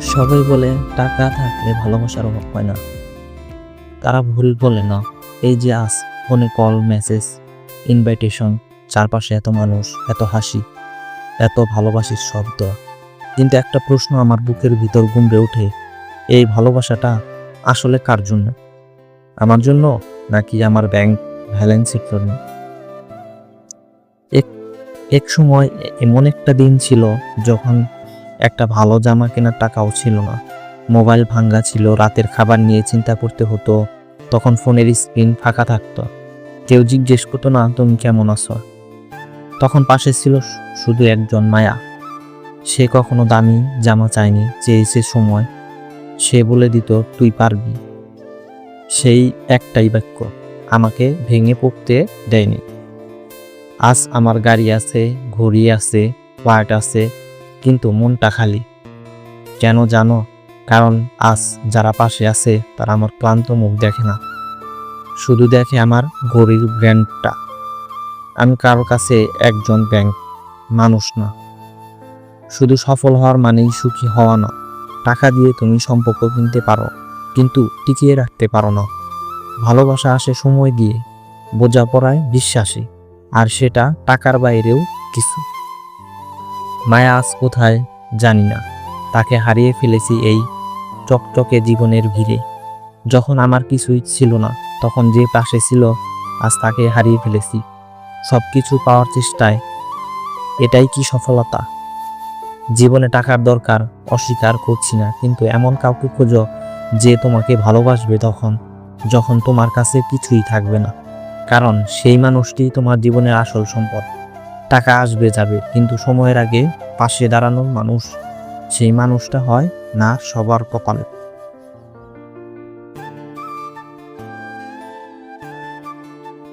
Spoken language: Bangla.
সবাই বলে, টাকা থাকলে ভালোবাসার অভাব হয় না। তারা ভুল বলে না। এই যে আজ ফোনে কল, মেসেজ, ইনভাইটেশন, চারপাশে এত মানুষ, এত হাসি, এত ভালোবাসির শব্দ। কিন্তু একটা প্রশ্ন আমার বুকের ভিতর গুমড়ে ওঠে, এই ভালোবাসাটা আসলে কার জন্য? আমার জন্য নাকি আমার ব্যাংক ব্যালেন্সের জন্য? এক এক সময় এমন একটা দিন ছিল যখন একটা ভালো জামা কেনার টাকাও ছিল না। মোবাইল ভাঙ্গা ছিল, রাতের খাবার নিয়ে চিন্তা করতে হতো, তখন ফোনের স্ক্রিন ফাঁকা থাকতো। কেউ জিজ্ঞেস করতো, না, তুমি কেমন আছো? তখন পাশে ছিল শুধু একজন মায়া। সে কখনো দামি জামা চায়নি চেয়েছে সময় সে বলে দিত, তুই পারবি। সেই একটাই বাক্য, আমাকে ভেঙে পড়তে দেয়নি। আজ আমার গাড়ি আছে, ঘড়ি আছে পার্ট আছে কিন্তু মনটা খালি। কেন জানো? কারণ আজ যারা পাশে আছে, তারা আমার ক্লান্ত মুখ দেখে না। শুধু দেখে আমার গরিব ব্র্যান্ডটা আমি কারও কাছে একজন ব্যাংক মানুষ না। শুধু সফল হওয়ার মানেই সুখী হওয়া না। টাকা দিয়ে তুমি সম্পর্ক কিনতে পারো, কিন্তু টিকিয়ে রাখতে পারো না। ভালোবাসা আসে সময় দিয়ে, বোঝাপড়ায় বিশ্বাসী। আর সেটা টাকার বাইরেও কিছু। মায়া আজ কোথায় জানি না। তাকে হারিয়ে ফেলেছি এই চকচকে জীবনের ভিড়ে। যখন আমার কিছুই ছিল না, তখন যে পাশে ছিল, আজ তাকে হারিয়ে ফেলেছি। সব কিছু পাওয়ার চেষ্টায়। এটাই কি সফলতা? জীবনে টাকার দরকার, অস্বীকার করছি না, কিন্তু এমন কাউকে খোঁজো যে তোমাকে ভালোবাসবে তখন, যখন তোমার কাছে কিছুই থাকবে না। কারণ সেই মানুষটি তোমার জীবনের আসল সম্পদ। টাকা আসবে, যাবে। কিন্তু সময়ের আগে পাশে দাঁড়ানোর মানুষ সেই মানুষটা হয়, না সবার কপালে।